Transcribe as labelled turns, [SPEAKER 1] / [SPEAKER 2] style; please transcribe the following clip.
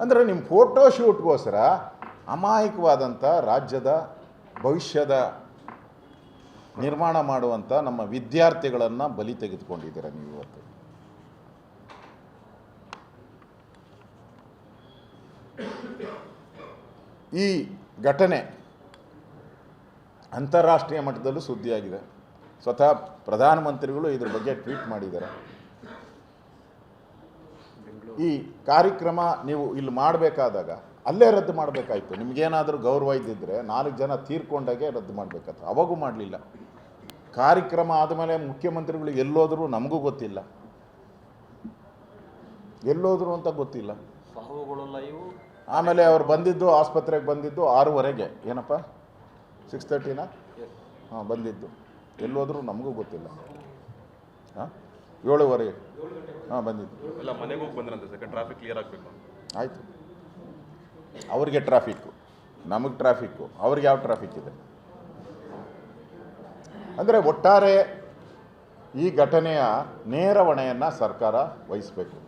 [SPEAKER 1] ಅಂದರೆ ನಿಮ್ಮ ಫೋಟೋ ಶೂಟ್ಗೋಸ್ಕರ ಅಮಾಯಕವಾದಂಥ ರಾಜ್ಯದ ಭವಿಷ್ಯದ ನಿರ್ಮಾಣ ಮಾಡುವಂಥ ನಮ್ಮ ವಿದ್ಯಾರ್ಥಿಗಳನ್ನು ಬಲಿ ತೆಗೆದುಕೊಂಡಿದ್ದೀರ ನೀವು ಇವತ್ತು. ಈ ಘಟನೆ ಅಂತಾರಾಷ್ಟ್ರೀಯ ಮಟ್ಟದಲ್ಲೂ ಸುದ್ದಿಯಾಗಿದೆ. ಸ್ವತಃ ಪ್ರಧಾನಮಂತ್ರಿಗಳು ಇದ್ರ ಬಗ್ಗೆ ಟ್ವೀಟ್ ಮಾಡಿದ್ದಾರೆ. ಈ ಕಾರ್ಯಕ್ರಮ ನೀವು ಇಲ್ಲಿ ಮಾಡಬೇಕಾದಾಗ ಅಲ್ಲೇ ರದ್ದು ಮಾಡಬೇಕಾಯ್ತು. ನಿಮಗೇನಾದರೂ ಗೌರವ ಇದ್ದಿದ್ರೆ ನಾಲ್ಕು ಜನ ತೀರ್ಕೊಂಡಾಗೆ ರದ್ದು ಮಾಡಬೇಕಾಯ್ತು. ಅವಾಗೂ ಮಾಡಲಿಲ್ಲ. ಕಾರ್ಯಕ್ರಮ ಆದಮೇಲೆ ಮುಖ್ಯಮಂತ್ರಿಗಳು ಎಲ್ಲೋದ್ರೂ ನಮಗೂ ಗೊತ್ತಿಲ್ಲ. ಎಲ್ಲೋದ್ರು ಅಂತ ಗೊತ್ತಿಲ್ಲ. ಆಮೇಲೆ ಅವ್ರು ಬಂದಿದ್ದು ಆಸ್ಪತ್ರೆಗೆ ಬಂದಿದ್ದು ಆರೂವರೆಗೆ. ಏನಪ್ಪ? ಸಿಕ್ಸ್ ತರ್ಟಿನ ಹಾಂ ಬಂದಿದ್ದು. ಎಲ್ಲೋದ್ರೂ ನಮಗೂ ಗೊತ್ತಿಲ್ಲ. ಹಾಂ ಏಳುವರೆಗೆ. ಹಾಂ ಬಂದಿದ್ದು.
[SPEAKER 2] ಎಲ್ಲ ಮನೆಗೆ ಹೋಗಿ ಬಂದ್ರಂತೆ ಸರ್ ಟ್ರಾಫಿಕ್ ಕ್ಲಿಯರ್ ಆಗಬೇಕು
[SPEAKER 1] ಆಯಿತು. ಅವ್ರಿಗೆ ಟ್ರಾಫಿಕ್ಕು ನಮಗೆ ಟ್ರಾಫಿಕ್ಕು ಅವ್ರಿಗೆ ಯಾವ ಟ್ರಾಫಿಕ್ ಇದೆ? ಅಂದರೆ ಒಟ್ಟಾರೆ ಈ ಘಟನೆಯ ನೇರ ಹೊಣೆಯನ್ನು ಸರ್ಕಾರ ವಹಿಸಬೇಕು.